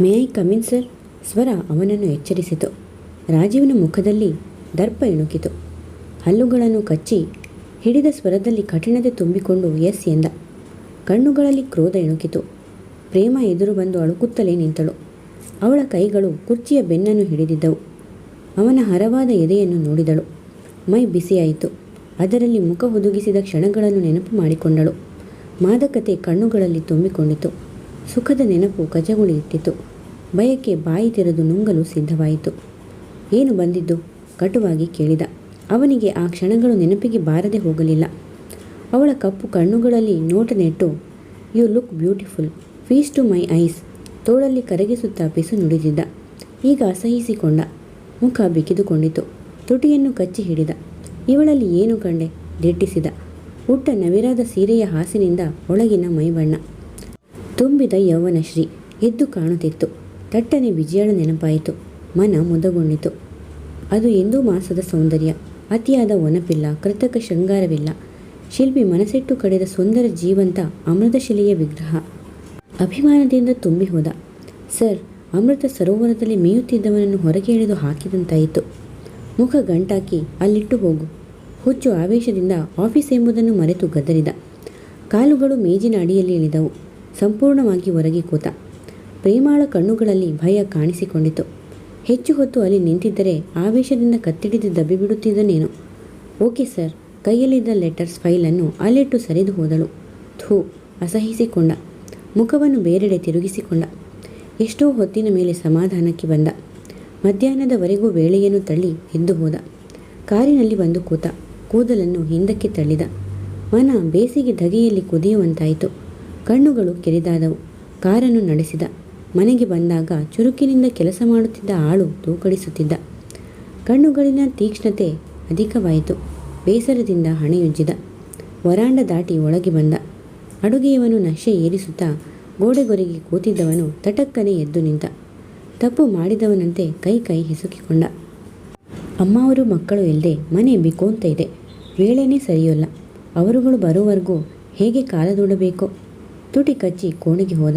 May I come in sir. ಸ್ವರ ಅವನನ್ನು ಎಚ್ಚರಿಸಿತು. ರಾಜೀವ್ನ ಮುಖದಲ್ಲಿ ದರ್ಪ ಇಣುಕಿತು ಹಲ್ಲುಗಳನ್ನು ಕಚ್ಚಿ ಹಿಡಿದ ಸ್ವರದಲ್ಲಿ ಕಠಿಣತೆ ತುಂಬಿಕೊಂಡು ಎಸ್ ಎಂದ. ಕಣ್ಣುಗಳಲ್ಲಿ ಕ್ರೋಧ ಇಣುಕಿತು ಪ್ರೇಮ ಎದುರು ಬಂದು ಅಳುಕುತ್ತಲೇ ನಿಂತಳು. ಅವಳ ಕೈಗಳು ಕುರ್ಚಿಯ ಬೆನ್ನನ್ನು ಹಿಡಿದಿದ್ದವು. ಅವನ ಹರವಾದ ಎದೆಯನ್ನು ನೋಡಿದಳು. ಮೈ ಬಿಸಿಯಾಯಿತು. ಅದರಲ್ಲಿ ಮುಖ ಹುದುಗಿಸಿದ ಕ್ಷಣಗಳನ್ನು ನೆನಪು ಮಾಡಿಕೊಂಡಳು. ಮಾದಕತೆ ಕಣ್ಣುಗಳಲ್ಲಿ ತುಂಬಿಕೊಂಡಿತು. ಸುಖದ ನೆನಪು ಕಜಗುಳಿ ಇಟ್ಟಿತು ಭಯಕ್ಕೆ ಬಾಯಿ ತೆರೆದು ನುಂಗಲು ಸಿದ್ಧವಾಯಿತು. ಏನು ಬಂದಿದ್ದು? ಕಟುವಾಗಿ ಕೇಳಿದ. ಅವನಿಗೆ ಆ ಕ್ಷಣಗಳು ನೆನಪಿಗೆ ಬಾರದೆ ಹೋಗಲಿಲ್ಲ. ಅವಳ ಕಪ್ಪು ಕಣ್ಣುಗಳಲ್ಲಿ ನೋಟ ನೆಟ್ಟು you look beautiful feast to my eyes ತೋಳಲ್ಲಿ ಕರಗಿಸುತ್ತಾ ಪಿಸು ನುಡಿದಿದ್ದ. ಈಗ ಅಸಹಿಸಿಕೊಂಡ. ಮುಖ ಬಿಗಿದುಕೊಂಡಿತು. ತುಟಿಯನ್ನು ಕಚ್ಚಿ ಹಿಡಿದ. ಇವಳಲ್ಲಿ ಏನು ಕಂಡೆ? ದಿಟ್ಟಿಸಿದ. ಹುಟ್ಟ ನವಿರಾದ ಸೀರೆಯ ಹಾಸಿನಿಂದ ಒಳಗಿನ ಮೈಬಣ್ಣ. ತುಂಬಿದ ಯೌವನಶ್ರೀ. ಎದ್ದು ಕಾಣುತ್ತಿತ್ತು. ತಟ್ಟನೆ ವಿಜಯಳ ನೆನಪಾಯಿತು. ಮನ ಮುದಗೊಂಡಿತು. ಅದು ಎಂದೂ ಮಾಸದ ಸೌಂದರ್ಯ. ಅತಿಯಾದ ಒನಪಿಲ್ಲ, ಕೃತಕ ಶೃಂಗಾರವಿಲ್ಲ. ಶಿಲ್ಪಿ ಮನಸ್ಸಿಟ್ಟು ಕಡೆದ ಸುಂದರ ಜೀವಂತ ಅಮೃತಶಿಲೆಯ ವಿಗ್ರಹ. ಅಭಿಮಾನದಿಂದ ತುಂಬಿ ಹೋದ. ಸರ್, ಅಮೃತ ಸರೋವರದಲ್ಲಿ ಮೇಯುತ್ತಿದ್ದವನನ್ನು ಹೊರಗೆ ಎಳೆದು ಹಾಕಿದಂತಾಯಿತು. ಮುಖ ಗಂಟಾಕಿ ಅಲ್ಲಿಟ್ಟು ಹೋಗು. ಹುಚ್ಚು ಆವೇಶದಿಂದ ಆಫೀಸ್ ಎಂಬುದನ್ನು ಮರೆತು ಗದರಿದ. ಕಾಲುಗಳು ಮೇಜಿನ ಅಡಿಯಲ್ಲಿ ಇಳಿದವು. ಸಂಪೂರ್ಣವಾಗಿ ಹೊರಗೆ ಕೂತ. ಪ್ರೇಮಾಳ ಕಣ್ಣುಗಳಲ್ಲಿ ಭಯ ಕಾಣಿಸಿಕೊಂಡಿತು. ಹೆಚ್ಚು ಹೊತ್ತು ಅಲ್ಲಿ ನಿಂತಿದ್ದರೆ ಆವೇಶದಿಂದ ಕತ್ತಿಡಿದು ದಬ್ಬಿಬಿಡುತ್ತಿದ್ದನೇನು. ಓಕೆ ಸರ್, ಕೈಯಲ್ಲಿದ್ದ ಲೆಟರ್ಸ್ ಫೈಲನ್ನು ಅಲ್ಲಿಟ್ಟು ಸರಿದು ಹೋದಳು. ಥೂ, ಅಸಹಿಸಿಕೊಂಡ. ಮುಖವನ್ನು ಬೇರೆಡೆ ತಿರುಗಿಸಿಕೊಂಡ. ಎಷ್ಟೋ ಹೊತ್ತಿನ ಮೇಲೆ ಸಮಾಧಾನಕ್ಕೆ ಬಂದ. ಮಧ್ಯಾಹ್ನದವರೆಗೂ ವೇಳೆಯನ್ನು ತಳ್ಳಿ ಎದ್ದು ಹೋದ. ಕಾರಿನಲ್ಲಿ ಬಂದು ಕೂತ ಕೂದಲನ್ನು ಹಿಂದಕ್ಕೆ ತಳ್ಳಿದ. ಮನ ಬೇಸಿಗೆ ಧಗೆಯಲ್ಲಿ ಕುದಿಯುವಂತಾಯಿತು. ಕಣ್ಣುಗಳು ಕೆರೆದಾದವು. ಕಾರನ್ನು ನಡೆಸಿದ. ಮನೆಗೆ ಬಂದಾಗ ಚುರುಕಿನಿಂದ ಕೆಲಸ ಮಾಡುತ್ತಿದ್ದ ಆಳು ತೂಕಡಿಸುತ್ತಿದ್ದ. ಕಣ್ಣುಗಳಿನ ತೀಕ್ಷ್ಣತೆ ಅಧಿಕವಾಯಿತು. ಬೇಸರದಿಂದ ಹಣೆಯುಜ್ಜಿದ. ವರಾಂಡ ದಾಟಿ ಒಳಗೆ ಬಂದ. ಅಡುಗೆಯವನು ನಶೆ ಏರಿಸುತ್ತಾ ಗೋಡೆಗೊರೆಗೆ ಕೂತಿದ್ದವನು ತಟಕ್ಕನೆ ಎದ್ದು ನಿಂತ. ತಪ್ಪು ಮಾಡಿದವನಂತೆ ಕೈ ಕೈ ಹಿಸುಕಿಕೊಂಡ. ಅಮ್ಮವರು ಮಕ್ಕಳು ಇಲ್ಲದೆ ಮನೆ ಬಿಕೋಂತ ಇದೆ. ವೇಳೆನೇ ಸರಿಯೋಲ್ಲ. ಅವರುಗಳು ಬರುವವರೆಗೂ ಹೇಗೆ ಕಾಲದೂಡಬೇಕೋ ತುಟಿ ಕಚ್ಚಿ ಕೋಣೆಗೆ ಹೋದ.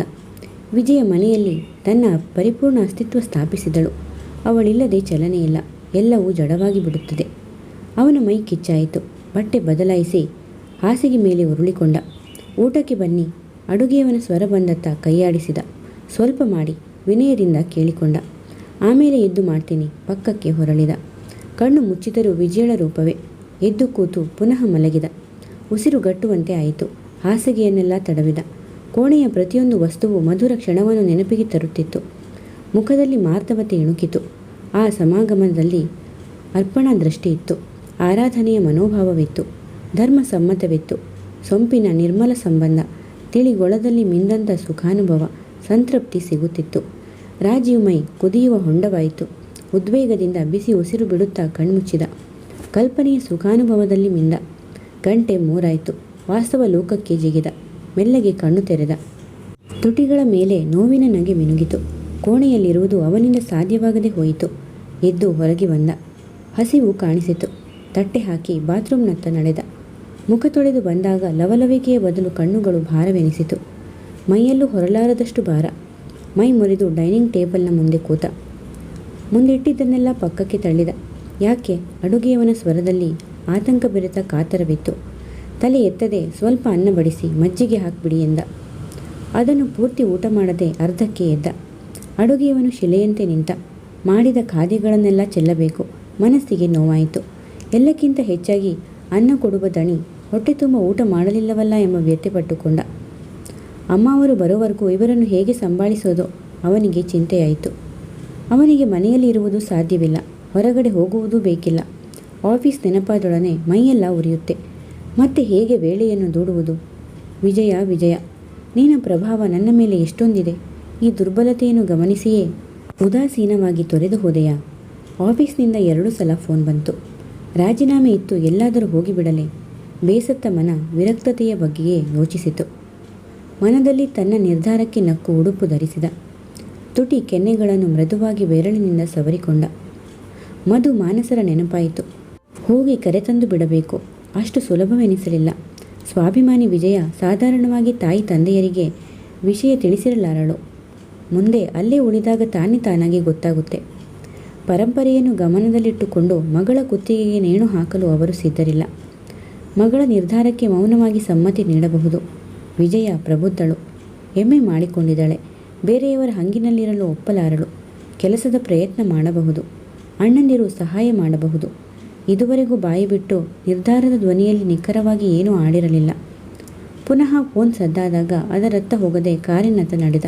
ವಿಜಯ ಮನೆಯಲ್ಲಿ ತನ್ನ ಪರಿಪೂರ್ಣ ಅಸ್ತಿತ್ವ ಸ್ಥಾಪಿಸಿದಳು. ಅವಳಿಲ್ಲದೆ ಚಲನೆ ಇಲ್ಲ. ಎಲ್ಲವೂ ಜಡವಾಗಿ ಬಿಡುತ್ತದೆ. ಅವನ ಮೈ ಕಿಚ್ಚಾಯಿತು. ಬಟ್ಟೆ ಬದಲಾಯಿಸಿ ಹಾಸಿಗೆ ಮೇಲೆ ಉರುಳಿಕೊಂಡ. ಊಟಕ್ಕೆ ಬನ್ನಿ. ಅಡುಗೆಯವನ ಸ್ವರ ಬಂದತ್ತ ಕೈಯಾಡಿಸಿದ. ಸ್ವಲ್ಪ ಮಾಡಿ ವಿನಯದಿಂದ ಕೇಳಿಕೊಂಡ. ಆಮೇಲೆ ಎದ್ದು ಮಾಡ್ತೀನಿ. ಪಕ್ಕಕ್ಕೆ ಹೊರಳಿದ. ಕಣ್ಣು ಮುಚ್ಚಿದರೂ ವಿಜಯಳ ರೂಪವೇ. ಎದ್ದು ಕೂತು ಪುನಃ ಮಲಗಿದ. ಉಸಿರುಗಟ್ಟುವಂತೆ ಆಯಿತು. ಹಾಸಿಗೆಯನ್ನೆಲ್ಲ ತಡವಿದ. ಕೋಣೆಯ ಪ್ರತಿಯೊಂದು ವಸ್ತುವು ಮಧುರ ಕ್ಷಣವನ್ನು ನೆನಪಿಗೆ ತರುತ್ತಿತ್ತು. ಮುಖದಲ್ಲಿ ಮಾರ್ಧವತೆ ಇಣುಕಿತು ಆ ಸಮಾಗಮನದಲ್ಲಿ ಅರ್ಪಣಾ ದೃಷ್ಟಿ ಇತ್ತು. ಆರಾಧನೆಯ ಮನೋಭಾವವಿತ್ತು. ಧರ್ಮ ಸಮ್ಮತವಿತ್ತು. ಸೊಂಪಿನ ನಿರ್ಮಲ ಸಂಬಂಧ, ತಿಳಿಗೊಳದಲ್ಲಿ ಮಿಂದಂಥ ಸುಖಾನುಭವ, ಸಂತೃಪ್ತಿ ಸಿಗುತ್ತಿತ್ತು. ರಾಜೀವ್ ಮೈ ಕುದಿಯುವ ಹೊಂಡವಾಯಿತು. ಉದ್ವೇಗದಿಂದ ಬಿಸಿ ಉಸಿರು ಬಿಡುತ್ತಾ ಕಣ್ಮುಚ್ಚಿದ. ಕಲ್ಪನೆಯ ಸುಖಾನುಭವದಲ್ಲಿ ಮಿಂದ. ಗಂಟೆ ಮೂರಾಯಿತು. ವಾಸ್ತವ ಲೋಕಕ್ಕೆ ಜಿಗಿದ. ಮೆಲ್ಲಗೆ ಕಣ್ಣು ತೆರೆದ. ತುಟಿಗಳ ಮೇಲೆ ನೋವಿನ ನಗೆ ಮಿನುಗಿತು. ಕೋಣೆಯಲ್ಲಿರುವುದು ಅವನಿಂದ ಸಾಧ್ಯವಾಗದೆ ಹೋಯಿತು. ಎದ್ದು ಹೊರಗೆ ಬಂದ. ಹಸಿವು ಕಾಣಿಸಿತು. ತಟ್ಟೆ ಹಾಕಿ ಬಾತ್ರೂಮ್ನತ್ತ ನಡೆದ. ಮುಖ ತೊಳೆದು ಬಂದಾಗ ಲವಲವಿಕೆಯ ಬದಲು ಕಣ್ಣುಗಳು ಭಾರವೆನಿಸಿತು. ಮೈಯಲ್ಲೂ ಹೊರಲಾರದಷ್ಟು ಭಾರ. ಮೈ ಮುರಿದು ಡೈನಿಂಗ್ ಟೇಬಲ್ನ ಮುಂದೆ ಕೂತ. ಮುಂದಿಟ್ಟಿದ್ದನ್ನೆಲ್ಲ ಪಕ್ಕಕ್ಕೆ ತಳ್ಳಿದ. ಯಾಕೆ? ಅಡುಗೆಯವನ ಸ್ವರದಲ್ಲಿ ಆತಂಕ ಬೆರೆತ ಕಾತರವಿತ್ತು. ತಲೆ ಎತ್ತದೆ, ಸ್ವಲ್ಪ ಅನ್ನ ಬಡಿಸಿ, ಮಜ್ಜಿಗೆ ಹಾಕಿಬಿಡಿ ಎಂದ. ಅದನ್ನು ಪೂರ್ತಿ ಊಟ ಮಾಡದೆ ಅರ್ಧಕ್ಕೆ ಎದ್ದ. ಅಡುಗೆಯವನು ಶಿಲೆಯಂತೆ ನಿಂತ. ಮಾಡಿದ ಖಾದ್ಯಗಳನ್ನೆಲ್ಲ ಚೆಲ್ಲಬೇಕು. ಮನಸ್ಸಿಗೆ ನೋವಾಯಿತು. ಎಲ್ಲಕ್ಕಿಂತ ಹೆಚ್ಚಾಗಿ ಅನ್ನ ಕೊಡುವ ದಣಿ ಹೊಟ್ಟೆ ತುಂಬ ಊಟ ಮಾಡಲಿಲ್ಲವಲ್ಲ ಎಂಬ ವ್ಯಥೆಪಟ್ಟುಕೊಂಡ ಅಮ್ಮ ಅವರು ಬರೋವರೆಗೂ ಇವರನ್ನು ಹೇಗೆ ಸಂಭಾಳಿಸೋದೋ ಅವನಿಗೆ ಚಿಂತೆಯಾಯಿತು. ಅವನಿಗೆ ಮನೆಯಲ್ಲಿ ಇರುವುದು ಸಾಧ್ಯವಿಲ್ಲ. ಹೊರಗಡೆ ಹೋಗುವುದೂ ಬೇಕಿಲ್ಲ. ಆಫೀಸ್ ನೆನಪಾದೊಡನೆ ಮೈಯೆಲ್ಲ ಉರಿಯುತ್ತೆ. ಮತ್ತೆ ಹೇಗೆ ವೇಳೆಯನ್ನು ದೂಡುವುದು? ವಿಜಯ ವಿಜಯ, ನಿನ್ನ ಪ್ರಭಾವ ನನ್ನ ಮೇಲೆ ಎಷ್ಟೊಂದಿದೆ? ಈ ದುರ್ಬಲತೆಯನ್ನು ಗಮನಿಸಿಯೇ ಉದಾಸೀನವಾಗಿ ತೊರೆದು ಹೋದೆಯಾ? ಆಫೀಸ್ನಿಂದ ಎರಡು ಸಲ ಫೋನ್ ಬಂತು. ರಾಜೀನಾಮೆ ಇತ್ತು, ಎಲ್ಲಾದರೂ ಹೋಗಿಬಿಡಲೆ. ಬೇಸತ್ತ ಮನ ವಿರಕ್ತತೆಯ ಬಗ್ಗೆಯೇ ಯೋಚಿಸಿತು. ಮನದಲ್ಲಿ ತನ್ನ ನಿರ್ಧಾರಕ್ಕೆ ನಕ್ಕು ಉಡುಪು ಧರಿಸಿದ. ತುಟಿ ಕೆನ್ನೆಗಳನ್ನು ಮೃದುವಾಗಿ ಬೆರಳಿನಿಂದ ಸವರಿಕೊಂಡ. ಮಧು ಮಾನಸರ ನೆನಪಾಯಿತು. ಹೋಗಿ ಕರೆತಂದು ಬಿಡಬೇಕು. ಅಷ್ಟು ಸುಲಭವೆನಿಸಲಿಲ್ಲ. ಸ್ವಾಭಿಮಾನಿ ವಿಜಯ ಸಾಧಾರಣವಾಗಿ ತಾಯಿ ತಂದೆಯರಿಗೆ ವಿಷಯ ತಿಳಿಸಿರಲಾರಳು. ಮುಂದೆ ಅಲ್ಲೇ ಉಳಿದಾಗ ತಾನೇ ತಾನಾಗಿ ಗೊತ್ತಾಗುತ್ತೆ. ಪರಂಪರೆಯನ್ನು ಗಮನದಲ್ಲಿಟ್ಟುಕೊಂಡು ಮಗಳ ಕುತ್ತಿಗೆಗೆ ನೇಣು ಹಾಕಲು ಅವರು ಸಿದ್ಧರಿಲ್ಲ. ಮಗಳ ನಿರ್ಧಾರಕ್ಕೆ ಮೌನವಾಗಿ ಸಮ್ಮತಿ ನೀಡಬಹುದು. ವಿಜಯ ಪ್ರಬುದ್ಧಳು. ಹೆಮ್ಮೆ ಮಾಡಿಕೊಂಡಿದ್ದಾಳೆ. ಬೇರೆಯವರ ಹಂಗಿನಲ್ಲಿರಲು ಒಪ್ಪಲಾರಳು. ಕೆಲಸದ ಪ್ರಯತ್ನ ಮಾಡಬಹುದು. ಅಣ್ಣಂದಿರು ಸಹಾಯ ಮಾಡಬಹುದು. ಇದುವರೆಗೂ ಬಾಯಿ ಬಿಟ್ಟು ನಿರ್ಧಾರದ ಧ್ವನಿಯಲ್ಲಿ ನಿಖರವಾಗಿ ಏನೂ ಆಡಿರಲಿಲ್ಲ ಪುನಃ ಫೋನ್ ಸದ್ದಾದಾಗ ಅದರತ್ತ ಹೋಗದೆ ಕಾರಿನತ್ತ ನಡೆದ.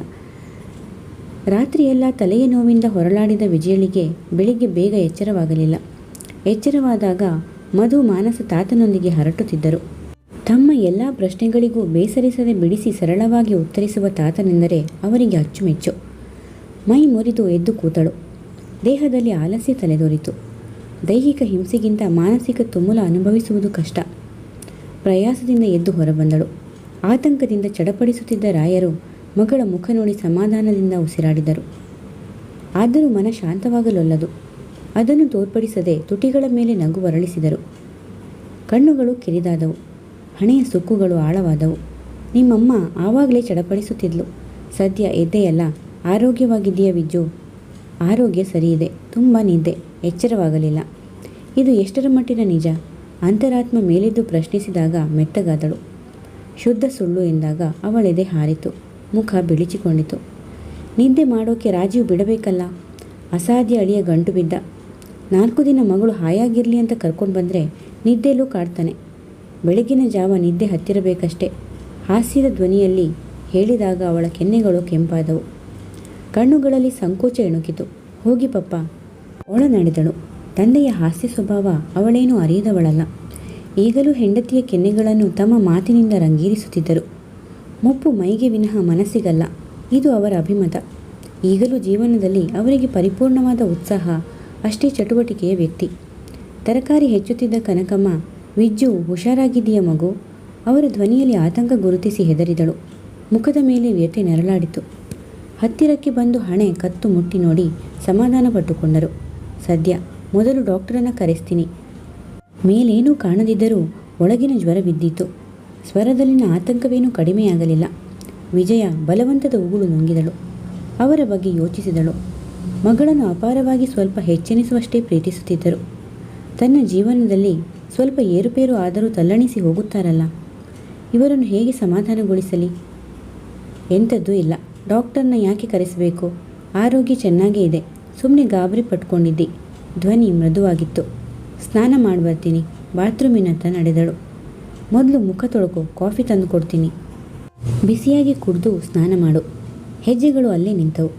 ರಾತ್ರಿಯೆಲ್ಲ ತಲೆಯ ನೋವಿಂದ ಹೊರಳಾಡಿದ ವಿಜಯಳಿಗೆ ಬೆಳಿಗ್ಗೆ ಬೇಗ ಎಚ್ಚರವಾಗಲಿಲ್ಲ. ಎಚ್ಚರವಾದಾಗ ಮಧು ಮಾನಸ ತಾತನೊಂದಿಗೆ ಹರಟುತ್ತಿದ್ದರು. ತಮ್ಮ ಎಲ್ಲ ಪ್ರಶ್ನೆಗಳಿಗೂ ಬೇಸರಿಸದೆ ಬಿಡಿಸಿ ಸರಳವಾಗಿ ಉತ್ತರಿಸುವ ತಾತನೆಂದರೆ ಅವರಿಗೆ ಅಚ್ಚುಮೆಚ್ಚು. ಮೈ ಮುರಿದು ಎದ್ದು ಕೂತಳು. ದೇಹದಲ್ಲಿ ಆಲಸ್ಯ ತಲೆದೋರಿತು. ದೈಹಿಕ ಹಿಂಸೆಗಿಂತ ಮಾನಸಿಕ ತುಮುಲ ಅನುಭವಿಸುವುದು ಕಷ್ಟ. ಪ್ರಯಾಸದಿಂದ ಎದ್ದು ಹೊರಬಂದಳು. ಆತಂಕದಿಂದ ಚಡಪಡಿಸುತ್ತಿದ್ದ ರಾಯರು ಮಗಳ ಮುಖ ನೋಡಿ ಸಮಾಧಾನದಿಂದ ಉಸಿರಾಡಿದರು. ಆದರೂ ಮನ ಶಾಂತವಾಗಲೊಲ್ಲದು. ಅದನ್ನು ತೋರ್ಪಡಿಸದೆ ತುಟಿಗಳ ಮೇಲೆ ನಗು ಬರಳಿಸಿದರು ಕಣ್ಣುಗಳು ಕಿರಿದಾದವು. ಹಣೆಯ ಸುಕ್ಕುಗಳು ಆಳವಾದವು. ನಿಮ್ಮಮ್ಮ ಆವಾಗಲೇ ಚಡಪಡಿಸುತ್ತಿದ್ಲು. ಸದ್ಯ ಎದ್ದೆಯಲ್ಲ ಆರೋಗ್ಯವಾಗಿದೆಯಾ ವಿಜ್ಜು? ಆರೋಗ್ಯ ಸರಿಯಿದೆ ತುಂಬ ನಿದ್ದೆ, ಎಚ್ಚರವಾಗಲಿಲ್ಲ. ಇದು ಎಷ್ಟರ ಮಟ್ಟಿನ ನಿಜ? ಅಂತರಾತ್ಮ ಮೇಲಿದ್ದು ಪ್ರಶ್ನಿಸಿದಾಗ ಮೆತ್ತಗಾದಳು. ಶುದ್ಧ ಸುಳ್ಳು ಎಂದಾಗ ಅವಳೆದೆ ಹಾರಿತು, ಮುಖ ಬಿಳಿಚಿಕೊಂಡಿತು. ನಿದ್ದೆ ಮಾಡೋಕೆ ರಾಜೀವ್ ಬಿಡಬೇಕಲ್ಲ? ಅಸಾಧ್ಯ ಅಳಿಯ ಗಂಟು ಬಿದ್ದ. ನಾಲ್ಕು ದಿನ ಮಗಳು ಹಾಯಾಗಿರಲಿ ಅಂತ ಕರ್ಕೊಂಡು ಬಂದರೆ ನಿದ್ದೆಲೂ ಕಾಡ್ತಾನೆ. ಬೆಳಗಿನ ಜಾವ ನಿದ್ದೆ ಹತ್ತಿರಬೇಕಷ್ಟೇ. ಹಾಸ್ಯದ ಧ್ವನಿಯಲ್ಲಿ ಹೇಳಿದಾಗ ಅವಳ ಕೆನ್ನೆಗಳು ಕೆಂಪಾದವು. ಕಣ್ಣುಗಳಲ್ಲಿ ಸಂಕೋಚ ಎಣುಕಿತು. ಹೋಗಿ ಪಪ್ಪ. ಒಳ ನಡೆದಳು. ತಂದೆಯ ಹಾಸ್ಯ ಸ್ವಭಾವ ಅವಳೇನೂ ಅರಿಯದವಳಲ್ಲ. ಈಗಲೂ ಹೆಂಡತಿಯ ಕೆನ್ನೆಗಳನ್ನು ತಮ್ಮ ಮಾತಿನಿಂದ ರಂಗೀರಿಸುತ್ತಿದ್ದರು. ಮುಪ್ಪು ಮೈಗೆ ವಿನಃ ಮನಸ್ಸಿಗಲ್ಲ. ಇದು ಅವರ ಅಭಿಮತ. ಈಗಲೂ ಜೀವನದಲ್ಲಿ ಅವರಿಗೆ ಪರಿಪೂರ್ಣವಾದ ಉತ್ಸಾಹ ಅಷ್ಟೇ ಚಟುವಟಿಕೆಯ ವ್ಯಕ್ತಿ. ತರಕಾರಿ ಹೆಚ್ಚುತ್ತಿದ್ದ ಕನಕಮ್ಮ, ವಿಜ್ಜು ಹುಷಾರಾಗಿದೆಯ ಮಗು. ಅವರ ಧ್ವನಿಯಲ್ಲಿ ಆತಂಕ ಗುರುತಿಸಿ ಹೆದರಿದಳು. ಮುಖದ ಮೇಲೆ ವ್ಯಥೆ ನೆರಳಾಡಿತು. ಹತ್ತಿರಕ್ಕೆ ಬಂದು ಹಣೆ ಕತ್ತು ಮುಟ್ಟಿ ನೋಡಿ ಸಮಾಧಾನ ಪಟ್ಟುಕೊಂಡರು. ಸದ್ಯ ಮೊದಲು ಡಾಕ್ಟರನ್ನು ಕರೆಸ್ತೀನಿ. ಮೇಲೇನೂ ಕಾಣದಿದ್ದರೂ ಒಳಗಿನ ಜ್ವರ ಬಿದ್ದಿತು ಸ್ವರದಲ್ಲಿನ ಆತಂಕವೇನೂ ಕಡಿಮೆಯಾಗಲಿಲ್ಲ. ವಿಜಯ ಬಲವಂತದ ಉಗುಳು ನುಂಗಿದಳು. ಅವರ ಬಗ್ಗೆ ಯೋಚಿಸಿದಳು. ಮಗಳನ್ನು ಅಪಾರವಾಗಿ ಸ್ವಲ್ಪ ಹೆಚ್ಚೆನಿಸುವಷ್ಟೇ ಪ್ರೀತಿಸುತ್ತಿದ್ದರು. ತನ್ನ ಜೀವನದಲ್ಲಿ ಸ್ವಲ್ಪ ಏರುಪೇರು ಆದರೂ ತಲ್ಲಣಿಸಿ ಹೋಗುತ್ತಾರಲ್ಲ. ಇವರನ್ನು ಹೇಗೆ ಸಮಾಧಾನಗೊಳಿಸಲಿ? ಎಂಥದ್ದೂ ಇಲ್ಲ. ಡಾಕ್ಟರ್ನ ಯಾಕೆ ಕರೆಸಬೇಕು? ಆರೋಗ್ಯ ಚೆನ್ನಾಗೇ ಇದೆ. ಸುಮ್ಮನೆ ಗಾಬರಿ ಪಟ್ಕೊಂಡಿದ್ದಿ. ಧ್ವನಿ ಮೃದುವಾಗಿತ್ತು. ಸ್ನಾನ ಮಾಡಿ ಬರ್ತೀನಿ ಬಾತ್ರೂಮಿನತ್ತ ನಡೆದಳು. ಮೊದಲು ಮುಖ ತೊಳಕು, ಕಾಫಿ ತಂದು ಕೊಡ್ತೀನಿ. ಬಿಸಿಯಾಗಿ ಕುಡಿದು ಸ್ನಾನ ಮಾಡು. ಹೆಜ್ಜೆಗಳು ಅಲ್ಲೇ ನಿಂತವು.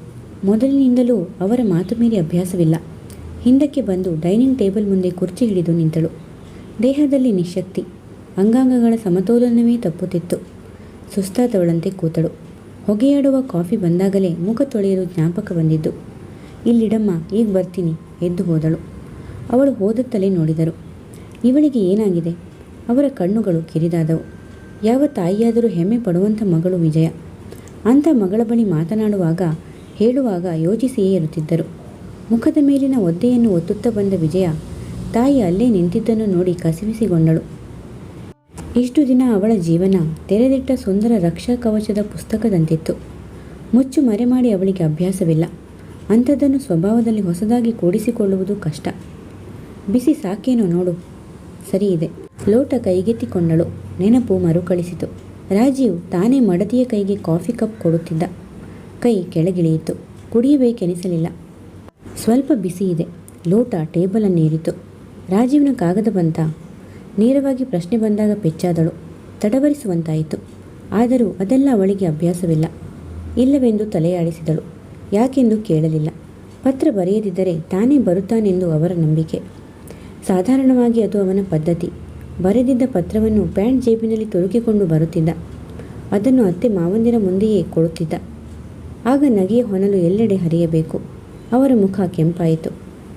ಮೊದಲಿನಿಂದಲೂ ಅವರ ಮಾತು ಮೀರಿ ಅಭ್ಯಾಸವಿಲ್ಲ. ಹಿಂದಕ್ಕೆ ಬಂದು ಡೈನಿಂಗ್ ಟೇಬಲ್ ಮುಂದೆ ಕುರ್ಚಿ ಹಿಡಿದು ನಿಂತಳು. ದೇಹದಲ್ಲಿ ನಿಶಕ್ತಿ. ಅಂಗಾಂಗಗಳ ಸಮತೋಲನವೇ ತಪ್ಪುತ್ತಿತ್ತು. ಸುಸ್ತಾದವಳಂತೆ ಕೂತಳು. ಹೊಗೆಯಾಡುವ ಕಾಫಿ ಬಂದಾಗಲೇ ಮುಖ ತೊಳೆಯಲು ಜ್ಞಾಪಕ ಬಂದಿದ್ದು. ಇಲ್ಲಿಡಮ್ಮ, ಈಗ ಬರ್ತೀನಿ, ಎದ್ದು ಹೋದಳು. ಅವಳು ಹೋದತ್ತಲೇ ನೋಡಿದರು. ಇವಳಿಗೆ ಏನಾಗಿದೆ? ಅವರ ಕಣ್ಣುಗಳು ಕಿರಿದಾದವು. ಯಾವ ತಾಯಿಯಾದರೂ ಹೆಮ್ಮೆ ಪಡುವಂಥ ಮಗಳು ವಿಜಯ. ಅಂಥ ಮಗಳ ಬಳಿ ಮಾತನಾಡುವಾಗ, ಹೇಳುವಾಗ ಯೋಚಿಸಿಯೇ ಇರುತ್ತಿದ್ದರು. ಮುಖದ ಮೇಲಿನ ಒದ್ದೆಯನ್ನು ಒತ್ತುತ್ತಾ ಬಂದ ವಿಜಯ ತಾಯಿ ಅಲ್ಲೇ ನಿಂತಿದ್ದನ್ನು ನೋಡಿ ಕಸಿವಿಸಿಗೊಂಡಳು ಇಷ್ಟು ದಿನ ಅವಳ ಜೀವನ ತೆರೆದಿಟ್ಟ ಸುಂದರ ರಕ್ಷಾ ಕವಚದ ಪುಸ್ತಕದಂತಿತ್ತು. ಮುಚ್ಚು ಮರೆ ಮಾಡಿ ಅವಳಿಗೆ ಅಭ್ಯಾಸವಿಲ್ಲ. ಅಂಥದ್ದನ್ನು ಸ್ವಭಾವದಲ್ಲಿ ಹೊಸದಾಗಿ ಕೂಡಿಸಿಕೊಳ್ಳುವುದು ಕಷ್ಟ. ಬಿಸಿ ಸಾಕೇನೋ ನೋಡು. ಸರಿ ಇದೆ. ಲೋಟ ಕೈಗೆತ್ತಿಕೊಂಡಳು. ನೆನಪು ಮರುಕಳಿಸಿತು. ರಾಜೀವ್ ತಾನೇ ಮಡದಿಯ ಕೈಗೆ ಕಾಫಿ ಕಪ್ ಕೊಡುತ್ತಿದ್ದ. ಕೈ ಕೆಳಗಿಳಿಯಿತು. ಕುಡಿಯಬೇಕೆನಿಸಲಿಲ್ಲ. ಸ್ವಲ್ಪ ಬಿಸಿ ಇದೆ. ಲೋಟ ಟೇಬಲನ್ನೇರಿತು. ರಾಜೀವ್ನ ಕಾಗದ ಬಂತ ನೇರವಾಗಿ ಪ್ರಶ್ನೆ ಬಂದಾಗ ಪೆಚ್ಚಾದಳು. ತಡವರಿಸುವಂತಾಯಿತು. ಆದರೂ ಅದೆಲ್ಲ ಅವಳಿಗೆ ಅಭ್ಯಾಸವಿಲ್ಲ. ಇಲ್ಲವೆಂದು ತಲೆಯಾಡಿಸಿದಳು. ಯಾಕೆಂದು ಕೇಳಲಿಲ್ಲ. ಪತ್ರ ಬರೆಯದಿದ್ದರೆ ತಾನೇ ಬರುತ್ತಾನೆಂದು ಅವರ ನಂಬಿಕೆ. ಸಾಧಾರಣವಾಗಿ ಅದು ಅವನ ಪದ್ಧತಿ. ಬರೆದಿದ್ದ ಪತ್ರವನ್ನು ಪ್ಯಾಂಟ್ ಜೇಬಿನಲ್ಲಿ ತೊರುಕಿಕೊಂಡು ಬರುತ್ತಿದ್ದ. ಅದನ್ನು ಅತ್ತೆ ಮಾವಂದಿರ ಮುಂದೆಯೇ ಕೊಡುತ್ತಿದ್ದ. ಆಗ ನಗೆಯ ಹೊನಲು ಎಲ್ಲೆಡೆ ಹರಿಯಬೇಕು. ಅವರ ಮುಖ ಕೆಂಪಾಯಿತು.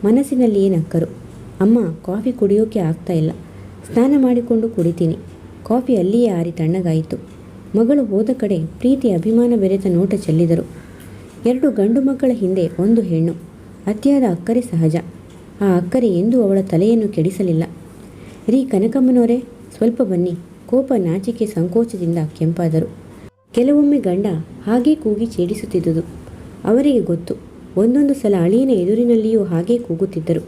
ಮನಸ್ಸಿನಲ್ಲಿಯೇ ನಕ್ಕರು. ಅಮ್ಮ, ಕಾಫಿ ಕುಡಿಯೋಕೆ ಆಗ್ತಾ ಇಲ್ಲ. ಸ್ನಾನ ಮಾಡಿಕೊಂಡು ಕುಡಿತೀನಿ. ಕಾಫಿ ಅಲ್ಲಿಯೇ ಆರಿ ತಣ್ಣಗಾಯಿತು. ಮಗಳು ಹೋದ ಕಡೆ ಪ್ರೀತಿ ಅಭಿಮಾನ ಬೆರೆತ ನೋಟ ಚೆಲ್ಲಿದರು. ಎರಡು ಗಂಡು ಮಕ್ಕಳ ಹಿಂದೆ ಒಂದು ಹೆಣ್ಣು. ಅತಿಯಾದ ಅಕ್ಕರೆ ಸಹಜ. ಆ ಅಕ್ಕರೆ ಎಂದೂ ಅವಳ ತಲೆಯನ್ನು ಕೆಡಿಸಲಿಲ್ಲ. ರೀ ಕನಕಮ್ಮನವರೇ, ಸ್ವಲ್ಪ ಬನ್ನಿ. ಕೋಪ ನಾಚಿಕೆ ಸಂಕೋಚದಿಂದ ಕೆಂಪಾದರು. ಕೆಲವೊಮ್ಮೆ ಗಂಡ ಹಾಗೇ ಕೂಗಿ ಛೇಡಿಸುತ್ತಿದ್ದುದು. ಅವರಿಗೆ ಗೊತ್ತು. ಒಂದೊಂದು ಸಲ ಅಳಿಯನ ಎದುರಿನಲ್ಲಿಯೂ ಹಾಗೇ ಕೂಗುತ್ತಿದ್ದರು.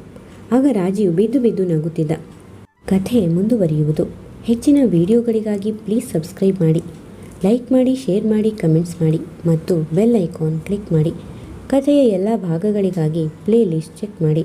ಆಗ ರಾಜಿಯು ಬಿದ್ದು ಬಿದ್ದು ನಗುತ್ತಿದ್ದ. ಕಥೆ ಮುಂದುವರಿಯುವುದು. ಹೆಚ್ಚಿನ ವಿಡಿಯೋಗಳಿಗಾಗಿ ಪ್ಲೀಸ್ ಸಬ್ಸ್ಕ್ರೈಬ್ ಮಾಡಿ. ಲೈಕ್ ಮಾಡಿ ಶೇರ್ ಮಾಡಿ ಕಮೆಂಟ್ಸ್ ಮಾಡಿ ಮತ್ತು ಬೆಲ್ ಐಕಾನ್ ಕ್ಲಿಕ್ ಮಾಡಿ. ಕಥೆಯ ಎಲ್ಲ ಭಾಗಗಳಿಗಾಗಿ ಪ್ಲೇ ಲಿಸ್ಟ್ ಚೆಕ್ ಮಾಡಿ.